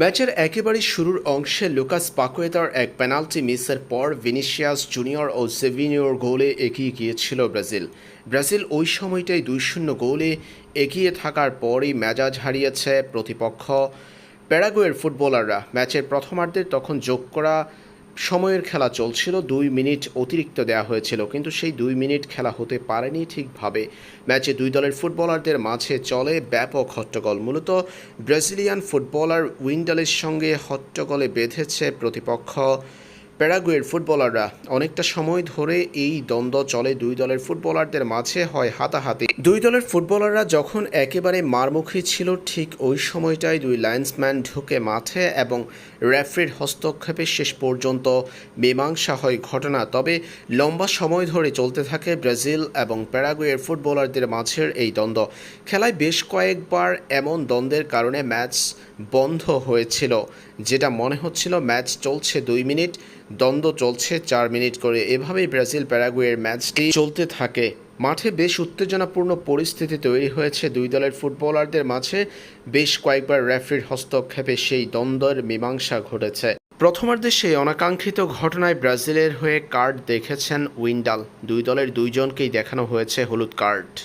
ম্যাচের একেবারে শুরুর অংশে লুকাস পাকুয়েতার এক পেনাল্টি মিসের পর ভিনিশিয়াস জুনিয়র ও সেভিনিয়র গোলে এগিয়ে গিয়েছিল ব্রাজিল। ব্রাজিল ওই সময়টাই দুই শূন্য গোলে এগিয়ে থাকার পরই মেজাজ হারিয়েছে প্রতিপক্ষ প্যারাগুয়ের ফুটবলাররা। ম্যাচের প্রথমার্ধে তখন যোগ করা সময়ের খেলা চলছিল, দুই মিনিট অতিরিক্ত দেওয়া হয়েছিল, কিন্তু সেই দুই মিনিট খেলা হতে পারেনি ঠিকভাবে। ম্যাচে দুই দলের ফুটবলারদের মাঝে চলে ব্যাপক হট্টগোল। মূলত ব্রাজিলিয়ান ফুটবলার উইন্ডালের সঙ্গে হট্টগোলে বেঁধেছে প্রতিপক্ষ প্যারাগুয়ের ফুটবলাররা অনেকটা সময় ধরে এই দ্বন্দ্ব চলে। দুই দলের ফুটবলারদের মাঝে হয় হাতাহাতি। দুই দলের ফুটবলাররা যখন একেবারে মারমুখী ছিল, ঠিক ওই সময়টাই দুই লাইন্সম্যান ঢুকে মাঠে এবং রেফারির হস্তক্ষেপে শেষ পর্যন্ত মীমাংসা হয় ঘটনা। তবে লম্বা সময় ধরে চলতে থাকে ব্রাজিল এবং প্যারাগুয়ের ফুটবলারদের মাঝের এই দ্বন্দ্ব। খেলায় বেশ কয়েকবার এমন দ্বন্দ্বের কারণে ম্যাচ বন্ধ হয়েছিল, যেটা মনে হচ্ছিল ম্যাচ চলছে দুই মিনিট। দ্বন্দ্ব চলছে চার মিনিট করে। এভাবেই ব্রাজিল প্যারাগুয়ের ম্যাচটি চলতে থাকে। মাঠে বেশ উত্তেজনাপূর্ণ পরিস্থিতি তৈরি হয়েছে দুই দলের ফুটবলারদের মাঝে। বেশ কয়েকবার রেফারির হস্তক্ষেপে সেই দ্বন্দ্বের মীমাংসা ঘটেছে। প্রথমার্ধে সেই অনাকাঙ্ক্ষিত ঘটনায় ব্রাজিলের হয়ে কার্ড দেখেছেন উইন্ডাল। দুই দলের দুইজনকেই দেখানো হয়েছে হলুদ কার্ড।